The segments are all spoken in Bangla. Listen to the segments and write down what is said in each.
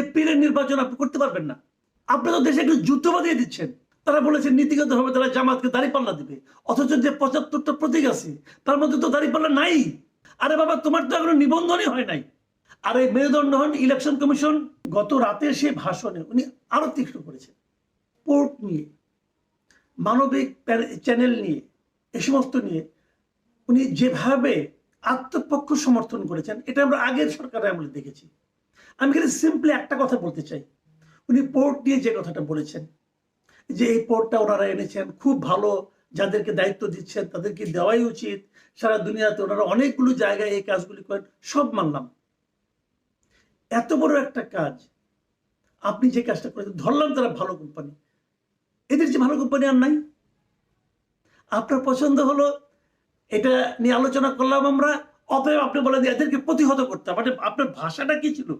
এপ্রিলের নির্বাচন আপনি করতে পারবেন না। আপনি তো দেশে একটু যুদ্ধ বাঁধিয়ে দিচ্ছেন। তারা বলেছে নীতিগতভাবে তারা জামাতকে দাঁড়িপাল্লা দিবে। অথচ যে পঁচাত্তরটা প্রতীক আছে, তার মধ্যে তো দাঁড়িপাল্লা নাই। আরে বাবা, তোমার তো এখনও নিবন্ধনই হয় নাই। আর এই মেরুদণ্ড হন ইলেকশন কমিশন, গত রাতের সেই ভাষণে উনি আরও তীক্ষ্ণ করেছেন। পোর্ট নিয়ে, মানবিক চ্যানেল নিয়ে, এ সমস্ত নিয়ে উনি যেভাবে আত্মপক্ষ সমর্থন করেছেন, এটা আমরা আগের সরকারের আমলে দেখেছি। আমি এখানে সিম্পলি একটা কথা বলতে চাই। উনি পোর্ট নিয়ে যে কথাটা বলেছেন, যে এই পোর্টটা ওনারা এনেছেন, খুব ভালো, যাদেরকে দায়িত্ব দিচ্ছেন, তাদেরকে দেওয়াই উচিত। সারা দুনিয়াতে ওনারা অনেকগুলো জায়গায় এই কাজগুলি করেন, সব মানলাম। এত বড় একটা কাজ, আপনি যে কাজটা করেছেন, ধরলাম তারা ভালো কোম্পানি এদের যে ভালো কোম্পানি আর নাই। আপনার পছন্দ হলো, এটা নিয়ে আলোচনা করলাম আমরা অতএব আপনি বলেন এদেরকে প্রতিহত করতে মানে আপনার ভাষাটা কি ছিল?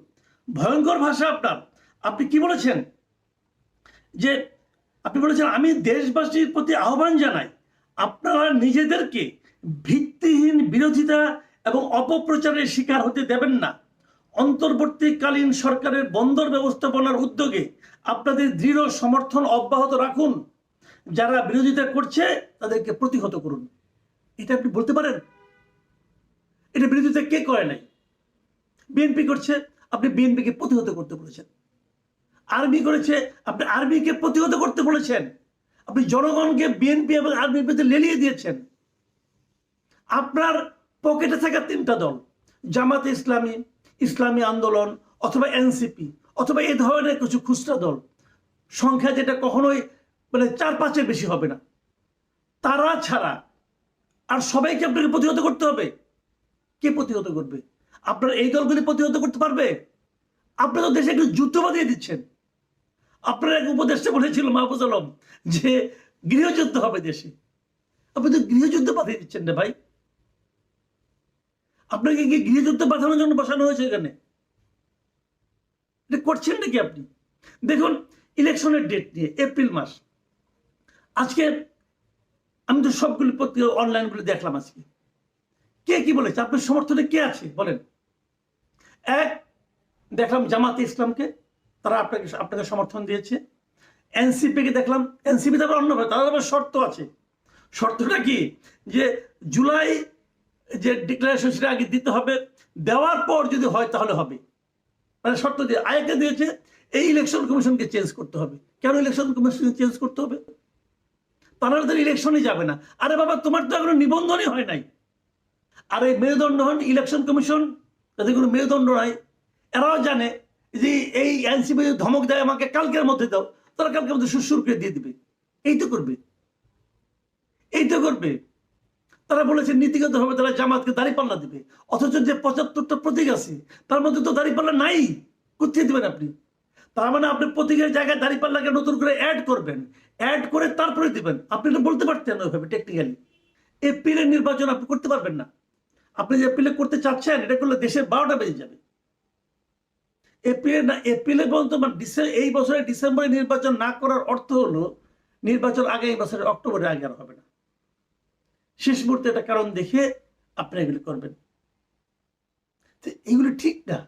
ভয়ঙ্কর ভাষা আপনার। আপনি কি বলেছেন? যে আপনি বলেছেন, আমি দেশবাসীর প্রতি আহ্বান জানাই, আপনারা নিজেদেরকে ভিত্তিহীন বিরোধিতা এবং অপপ্রচারের শিকার হতে দেবেন না। অন্তর্বর্তীকালীন সরকারের বন্দর ব্যবস্থাপনার উদ্যোগে আপনাদের দৃঢ় সমর্থন অব্যাহত রাখুন। যারা বিরোধিতা করছে, তাদেরকে প্রতিহত করুন। এটা আপনি বলতে পারেন? এটা বিরোধিতা কে করে নাই? বিএনপি করছে, আপনি বিএনপিকে প্রতিহত করতে বলেছেন। আর্মি করেছে, আপনি আর্মিকে প্রতিহত করতে বলেছেন। আপনি জনগণকে বিএনপি এবং আর্মির প্রতি লেলিয়ে দিয়েছেন। আপনার পকেটে থাকা তিনটা দল, জামাতে ইসলামী ইসলামী আন্দোলন অথবা এনসিপি অথবা এ ধরনের কিছু খুচরা দল, সংখ্যা যেটা কখনোই মানে চার পাঁচের বেশি হবে না। তারা ছাড়া আর সবাইকে আপনাকে প্রতিহত করতে হবে। কে প্রতিহত করবে? আপনার এই দলগুলি প্রতিহত করতে পারবে? আপনি তো দেশে একটু যুদ্ধ বাঁধিয়ে দিচ্ছেন। আপনার এক উপদেষ্টা বলেছিল মাহফুজ আলম যে গৃহযুদ্ধ হবে দেশে। আপনি তো গৃহযুদ্ধ বাঁধিয়ে দিচ্ছেন না ভাই। আপনাকে কি গৃহযুদ্ধ বাঁধানোর জন্য বসানো হয়েছে এখানে? এটা করছেন নাকি আপনি? দেখুন, ইলেকশনের ডেট নিয়ে, এপ্রিল মাস। আজকে আমি তো সবগুলি পত্রিকা অনলাইনগুলি দেখলাম আজকে। কে কি বলেছে? আপনার সমর্থনে কে আছে? বলেন। এক, দেখলাম জামাতে ইসলামকে, তারা আপনাকে আপনাকে সমর্থন দিয়েছে। এনসিপিকে দেখলাম, এনসিপি তারপর অন্য তাদের আবার শর্ত আছে। শর্তটা কি? যে জুলাই যে ডিক্লারেশন সেটা আগে দিতে হবে, দেওয়ার পর যদি হয় তাহলে হবে। মানে শর্ত দিয়ে আরেকটা দিয়েছে, এই ইলেকশন কমিশনকে চেঞ্জ করতে হবে। কেন ইলেকশন কমিশন চেঞ্জ করতে হবে? তারা তো ইলেকশনই যাবে না। আরে বাবা, তোমার তো এখনও নিবন্ধনই হয় নাই। আর এই মেরুদণ্ড হন ইলেকশন কমিশন তাদের কোনো মেরুদণ্ড নাই। এরাও জানে যে এই এনসিপি ধমক দেয় আমাকে কালকের মধ্যে দাও, তারা কালকের মধ্যে সুরসুর করে দিয়ে দিবে। এই তো করবে। এই তো করবে। তারা বলেছে নীতিগতভাবে তারা জামাতকে দাঁড়িপাল্লা দিবে। অথচ যে পঁচাত্তরটা প্রতীক আছে, তার মধ্যে তো দাঁড়িপাল্লা নাই। কোথায় দিবেন আপনি? তার মানে আপনি প্রতীকের জায়গায় দাঁড়িপাল্লাকে নতুন করে অ্যাড করবেন। অ্যাড করে তারপরে দিবেন। আপনি এটা বলতে পারতেন ওইভাবে টেকনিক্যালি এপ্রিলের নির্বাচন আপনি করতে পারবেন না। আপনি যে এপ্রিলে করতে চাচ্ছেন, এটা করলে দেশের বারোটা বেজে যাবে। এপ্রিলে না এপ্রিলে পর্যন্ত মানে এই বছরে ডিসেম্বরে নির্বাচন না করার অর্থ হলো, নির্বাচন আগে এই বছরের অক্টোবরে আগে আর হবে না। শেষ মুহূর্তে একটা কারণ দেখে আপনি এগুলি করবেন। তো এইগুলো ঠিক না।